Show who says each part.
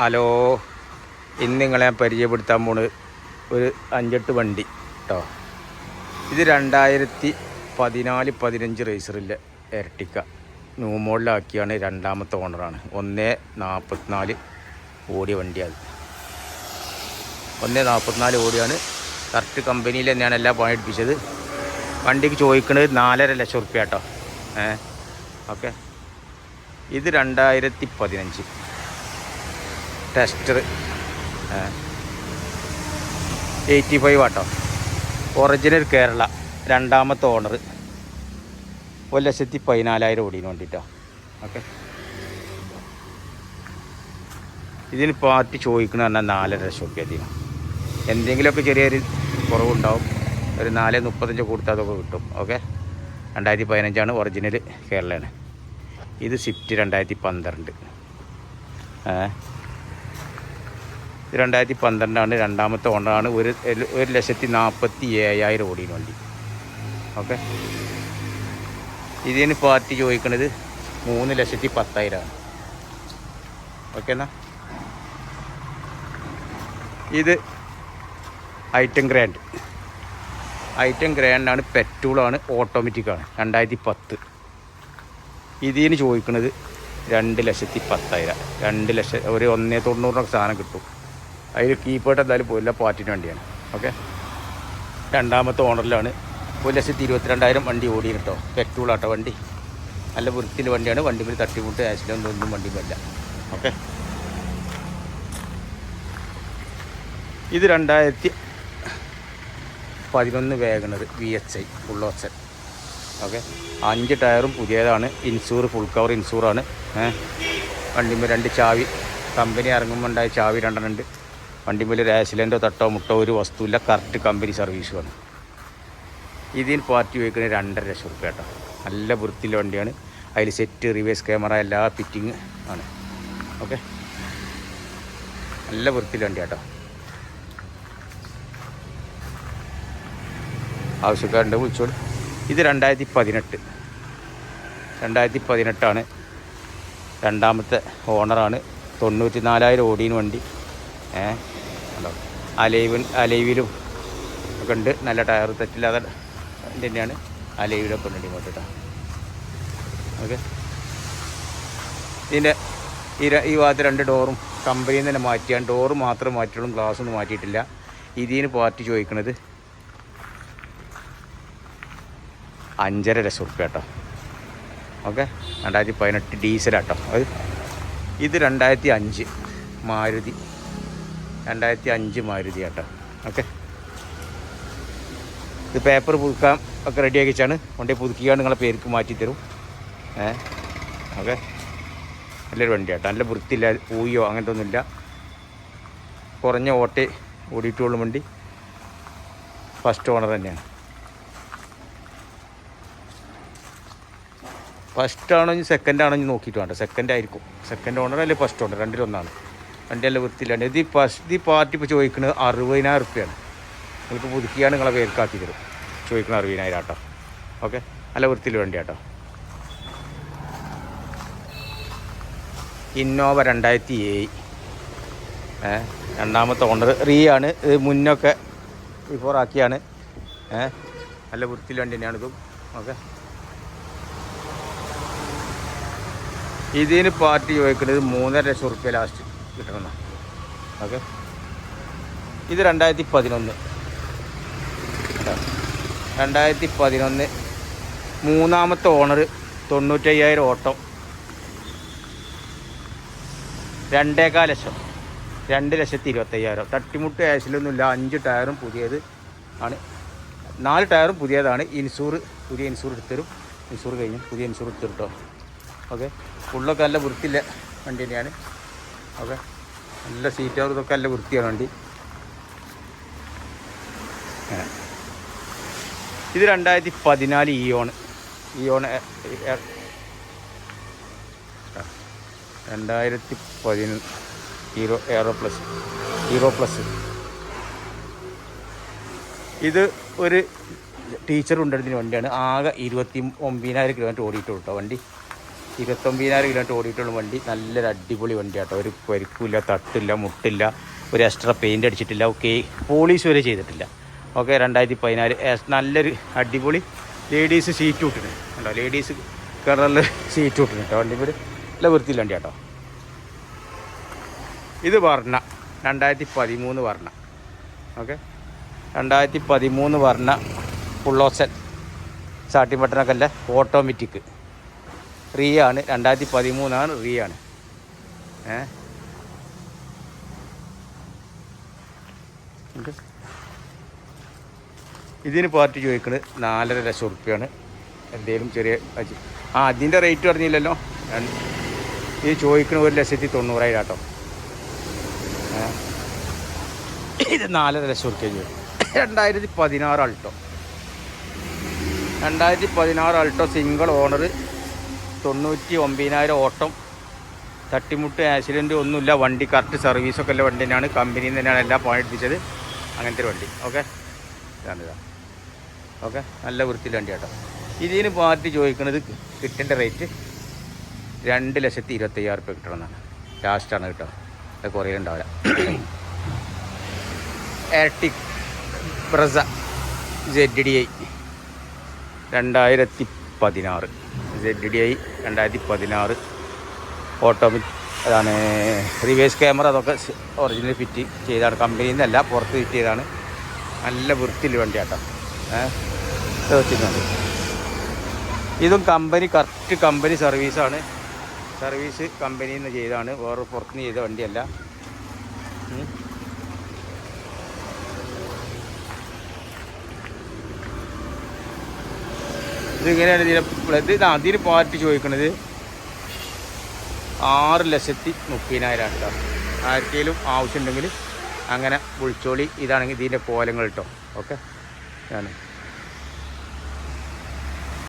Speaker 1: Hello ഇന്ന് നിങ്ങളെ ഞാൻ പരിചയപ്പെടുത്താൻ പോണ് ഒരു അഞ്ചെട്ട് വണ്ടി കേട്ടോ ഇത് രണ്ടായിരത്തി പതിനാല് പതിനഞ്ച് റേസറിലെ ഇരട്ടിക്ക. ന്യൂ മോഡലാക്കിയാണ് രണ്ടാമത്തെ ഓണറാണ്. ഒന്നേ നാൽപ്പത്തിനാല് ഓടിയ വണ്ടിയാണ് ഒന്നേ നാൽപ്പത്തിനാല് ഓടിയാണ്. കറക്റ്റ് കമ്പനിയിൽ തന്നെയാണ് എല്ലാം പണിയെടുപ്പിച്ചത് വണ്ടിക്ക് ചോദിക്കുന്നത് നാലര ലക്ഷം റുപ്യ കേട്ടോ ഏ? ഓക്കെ. ഇത് രണ്ടായിരത്തി പതിനഞ്ച്. ടെസ്റ്റർ. എയ്റ്റി ഫൈവ് വാട്ടോ. ഒറിജിനൽ കേരള രണ്ടാമത്തെ ഓണർ ഒരു ലക്ഷത്തി പതിനാലായിരം ഓടിന് വേണ്ടിയിട്ടോ ഓക്കെ. ഇതിന് പാർട്ടി ചോദിക്കണ പറഞ്ഞാൽ നാലര ലക്ഷം റുപ്യ അതിന് എന്തെങ്കിലുമൊക്കെ ചെറിയൊരു കുറവുണ്ടാവും. ഒരു നാല് മുപ്പത്തഞ്ച് കൊടുത്താൽ അതൊക്കെ കിട്ടും. ഓക്കെ. രണ്ടായിരത്തി പതിനഞ്ചാണ് ഒറിജിനൽ കേരളയാണ്. ഇത് സ്വിഫ്റ്റ് രണ്ടായിരത്തി പന്ത്രണ്ട് ഏ ഇത് രണ്ടായിരത്തി പന്ത്രണ്ടാണ് രണ്ടാമത്തെ ഓണറാണ്. ഒരു ഒരു ലക്ഷത്തി നാൽപ്പത്തി ഏഴായിരം ഓടിന് വണ്ടി. ഓക്കെ? ഇതിന് പാർട്ടി ചോദിക്കുന്നത് മൂന്ന് ലക്ഷത്തി പത്തായിരമാണ് ഓക്കെ എന്നാ? ഇത് i ten grand. I ten ഗ്രാൻഡാണ് പെട്രോളാണ് ഓട്ടോമാറ്റിക്കാണ്. രണ്ടായിരത്തി പത്ത് ഇതിന് ചോദിക്കുന്നത് രണ്ട് ലക്ഷത്തി പത്തായിരം. രണ്ട് ലക്ഷം ഒരു ഒന്നേ തൊണ്ണൂറിനൊക്കെ സാധനം കിട്ടും. അതിൽ കീപ്പേട്ട് എന്തായാലും പോയില്ല പാർട്ടിന് വണ്ടിയാണ്. ഓക്കെ രണ്ടാമത്തെ ഓണറിലാണ്. ഒരു ലക്ഷത്തി ഇരുപത്തിരണ്ടായിരം വണ്ടി ഓടി കേട്ടോ പെട്രോൾ ആട്ടോ വണ്ടി. നല്ല വൃത്തിയിൽ വണ്ടിയാണ്. വണ്ടി മേൽ തട്ടിമുട്ട് ആക്സിഡന്റ് ഒന്നും വണ്ടി വല്ല ഓക്കെ ഇത് രണ്ടായിരത്തി പതിനൊന്ന് WagonR V H I option okay അഞ്ച് ടയറും പുതിയതാണ്. ഇൻഷൂർ ഫുൾ കവർ ഇൻഷൂറാണ് വണ്ടിമേ രണ്ട് ചാവി. കമ്പനി ഇറങ്ങുമ്പോൾ ഉണ്ടായ ചാവി രണ്ടെണ്ണം ഉണ്ട്. വണ്ടിമേൽ ഒരു ആക്സിഡന്റോ തട്ടോ മുട്ടോ ഒരു വസ്തുവില്ല കറക്റ്റ് കമ്പനി സർവീസ് വന്നു. ഇതിന് പാർട്ടി ഉപയോഗിക്കുന്ന രണ്ടര ലക്ഷം റുപ്യ കേട്ടോ. നല്ല വൃത്തിയുള്ള വണ്ടിയാണ്. അതിൽ സെറ്റ് റിവേഴ്സ് ക്യാമറ എല്ലാ ഫിറ്റിങ് ആണ്. ഓക്കെ നല്ല വൃത്തിയുള്ള വണ്ടി കേട്ടോ. ആവശ്യക്കാരുണ്ട് വിളിച്ചോളൂ. ഇത് രണ്ടായിരത്തി പതിനെട്ട് രണ്ടായിരത്തി പതിനെട്ടാണ് രണ്ടാമത്തെ ഓണറാണ് തൊണ്ണൂറ്റി നാലായിരം ഓടിന് വണ്ടി. ഏ അതോ അലൈവ് അലൈവിലും ഒക്കെ ഉണ്ട്. നല്ല ടയർ തെറ്റില്ലാതെ തന്നെയാണ് അലൈവിലൊക്കെ ഉണ്ട് ഇങ്ങോട്ട് ഓക്കെ. ഇതിന്റെ ഈ ഈ ഭാഗത്ത് രണ്ട് ഡോറും കമ്പനിയിൽ നിന്ന് തന്നെ മാറ്റിയാണ്. ഡോറ് മാത്രം മാറ്റിയുള്ളൂ ഗ്ലാസ് ഒന്നും മാറ്റിയിട്ടില്ല. ഇതിന് പാർട്ടി ചോദിക്കണത് അഞ്ചര ലക്ഷം റുപ്യ കേട്ടോ. ഓക്കെ. രണ്ടായിരത്തി പതിനെട്ട് ഡീസലാട്ടോ. അത് ഇത് രണ്ടായിരത്തി അഞ്ച് മാരുതി രണ്ടായിരത്തി അഞ്ച് മാരുതി കേട്ടോ. ഓക്കെ. ഇത് പേപ്പർ പുതുക്കാൻ ഒക്കെ റെഡിയാക്കി വെച്ചാണ് കൊണ്ടേ പുതുക്കിയാണ് നിങ്ങളെ പേർക്ക് മാറ്റി തരും. ഏ? ഓക്കെ. നല്ലൊരു വണ്ടി കേട്ടോ. നല്ല വൃത്തിയില്ല പൂയോ അങ്ങനത്തെ ഒന്നുമില്ല. കുറഞ്ഞ ഓട്ടേ ഓടിയിട്ടുള്ള വണ്ടി. ഫസ്റ്റ് ഓണർ തന്നെയാണ്. ഫസ്റ്റ് ആണോ സെക്കൻഡ് ആണോ നോക്കിയിട്ട് വേണ്ട. സെക്കൻഡ് ആയിരിക്കും. സെക്കൻഡ് ഓണർ അല്ലെങ്കിൽ ഫസ്റ്റ് ഓണർ രണ്ടിലൊന്നാണ്. വണ്ടി എല്ലാം വൃത്തിയിലാണ് ഇത് ഫസ്റ്റ് പാർട്ടി ഇപ്പോൾ ചോദിക്കുന്നത് അറുപതിനായിരം റുപ്യാണ്. നിങ്ങൾക്ക് പുതുക്കിയാണ് നിങ്ങളെ പേർക്കാക്കി തരും ചോദിക്കുന്നത് അറുപതിനായിരം ആട്ടോ. ഓക്കെ? നല്ല വൃത്തിയിൽ വണ്ടി ആട്ടോ. ഇന്നോവ രണ്ടായിരത്തി ഏഴ് രണ്ടാമത്തെ ഓണർ റീ ആണ് ഇത് മുന്നൊക്കെ ബിഫോർ ആക്കിയാണ്. നല്ല വൃത്തിയിൽ വണ്ടി തന്നെയാണ് ഇതും. ഓക്കെ? ഇതിന് പാർട്ടി ചോദിക്കുന്നത് മൂന്നര ലക്ഷം റുപ്യ ലാസ്റ്റ്. കിട്ടണമെന്നാണ് ഓക്കെ. ഇത് രണ്ടായിരത്തി പതിനൊന്ന് രണ്ടായിരത്തി പതിനൊന്ന് മൂന്നാമത്തെ ഓണർ തൊണ്ണൂറ്റയ്യായിരം ഓട്ടം. രണ്ടേകാൽ ലക്ഷം. രണ്ട് ലക്ഷത്തി ഇരുപത്തയ്യായിരം. തട്ടിമുട്ട് ആക്സിലൊന്നുമില്ല അഞ്ച് ടയറും പുതിയത് ആണ്. നാല് ടയറും പുതിയതാണ്. ഇൻഷൂർ പുതിയ ഇൻഷൂർ എടുത്തരും. ഇൻഷൂർ കഴിഞ്ഞു. പുതിയ ഇൻഷൂർ എടുത്തിട്ടോ ഓക്കെ. ഫുള്ളൊക്കെ നല്ല വൃത്തിയില്ല വണ്ടി തന്നെയാണ്. ഓക്കെ. നല്ല സീറ്റ് ഇതൊക്കെ നല്ല വൃത്തിയാണ് വണ്ടി. ഇത് രണ്ടായിരത്തി പതിനാല് ഇയോൺ ഇയോൺ രണ്ടായിരത്തി പതിന Hero aero plus Hero plus ഇത് ഒരു ടീച്ചർ കൊണ്ടെടുത്തിന് വണ്ടിയാണ്. ആകെ ഇരുപത്തി ഒമ്പതിനായിരം കിലോമീറ്റർ ഓടിയിട്ടുള്ളൂ കേട്ടോ വണ്ടി. ഇരുപത്തൊമ്പതിനായിരം കിലോമീറ്റർ ഓടിയിട്ടുള്ള വണ്ടി. നല്ലൊരു അടിപൊളി വണ്ടി കേട്ടോ ഒരു പരിക്കില്ല തട്ടില്ല മുട്ടില്ല ഒരു എക്സ്ട്രാ പെയിന്റ് അടിച്ചിട്ടില്ല ഓക്കെ പോളീസ് വരെ ചെയ്തിട്ടില്ല. ഓക്കെ രണ്ടായിരത്തി പതിനാല് നല്ലൊരു അടിപൊളി ലേഡീസ് സീറ്റ് വിട്ടിന് കേട്ടോ ലേഡീസ് കയറുള്ള സീറ്റ് വിട്ടിന് കേട്ടോ. വണ്ടി പേര് നല്ല വൃത്തിയില്ല വണ്ടി കേട്ടോ ഇത് വർണ. രണ്ടായിരത്തി പതിമൂന്ന് വർണ ഓക്കെ രണ്ടായിരത്തി പതിമൂന്ന് വർണ ഫുള്ളോസൻ അല്ല? ഓട്ടോമാറ്റിക് റീ ആണ്. രണ്ടായിരത്തി പതിമൂന്നാണ് റീ ആണ്. ഏ. ഇതിന് പാർട്ടി ചോദിക്കുന്നത് നാലര ലക്ഷം ഉറുപ്പ്യാണ്. എന്തെങ്കിലും ചെറിയ ആ അതിന്റെ റേറ്റ് പറഞ്ഞില്ലല്ലോ. ഈ ചോദിക്കുന്ന ഒരു ലക്ഷത്തി തൊണ്ണൂറായിരം കേട്ടോ ഇത് നാലര ലക്ഷം ഉറുപ്പ്യ ചോദിക്കും രണ്ടായിരത്തി പതിനാറ് ആൾട്ടോ. രണ്ടായിരത്തി പതിനാറ് അൾട്ടോ സിംഗിൾ ഓണർ തൊണ്ണൂറ്റി ഒമ്പതിനായിരം ഓട്ടം തട്ടിമുട്ട് ആക്സിഡന്റ് ഒന്നുമില്ല വണ്ടി കറക്റ്റ് സർവീസൊക്കെ ഉള്ള വണ്ടി തന്നെയാണ് കമ്പനിയിൽ നിന്ന് തന്നെയാണ് എല്ലാം പണിയെടുപ്പിച്ചത് അങ്ങനത്തെ ഒരു വണ്ടി ഓക്കെ? ഇതാണിതാ ഓക്കെ? നല്ല വൃത്തിയിൽ വണ്ടി കേട്ടോ ഇതിന് പാർട്ടി ചോദിക്കുന്നത് കിട്ടേണ്ട റേറ്റ് രണ്ട് ലക്ഷത്തി ഇരുപത്തയ്യായിരം റുപ്യ കിട്ടണമെന്നാണ്. ലാസ്റ്റാണ് കേട്ടോ. അത് കുറേ ഉണ്ടാവില്ല Ertiga Brezza Z D I രണ്ടായിരത്തി പതിനാറ്. സെഡ് ഡി ഐ രണ്ടായിരത്തി പതിനാറ് ഓട്ടോമാറ്റിക് അതാണ് റിവേഴ്സ് ക്യാമറ അതൊക്കെ ഒറിജിനൽ ഫിറ്റ് ചെയ്താണ്. കമ്പനിയിൽ നിന്നല്ല പുറത്ത് ഫിറ്റ് ചെയ്താണ്. നല്ല വൃത്തിയിൽ വണ്ടി ആട്ടോ ഇതും കമ്പനി കറക്റ്റ് കമ്പനി സർവീസാണ് സർവീസ് കമ്പനിയിൽ നിന്ന് ചെയ്താണ്. വേറെ പുറത്തുനിന്ന് ചെയ്ത വണ്ടിയല്ല. ഇതിങ്ങനെയാണ് ഇതിനെ ഇത് ഇതാ അതിന് പാർട്ടി ചോദിക്കുന്നത് ആറ് ലക്ഷത്തി മുപ്പതിനായിരം കേട്ടോ ആർക്കെങ്കിലും ആവശ്യമുണ്ടെങ്കിൽ അങ്ങനെ വിളിച്ചോളി. ഇതാണെങ്കിൽ ഇതിന്റെ കോലങ്ങൾ കേട്ടോ ഓക്കെ? ആണ്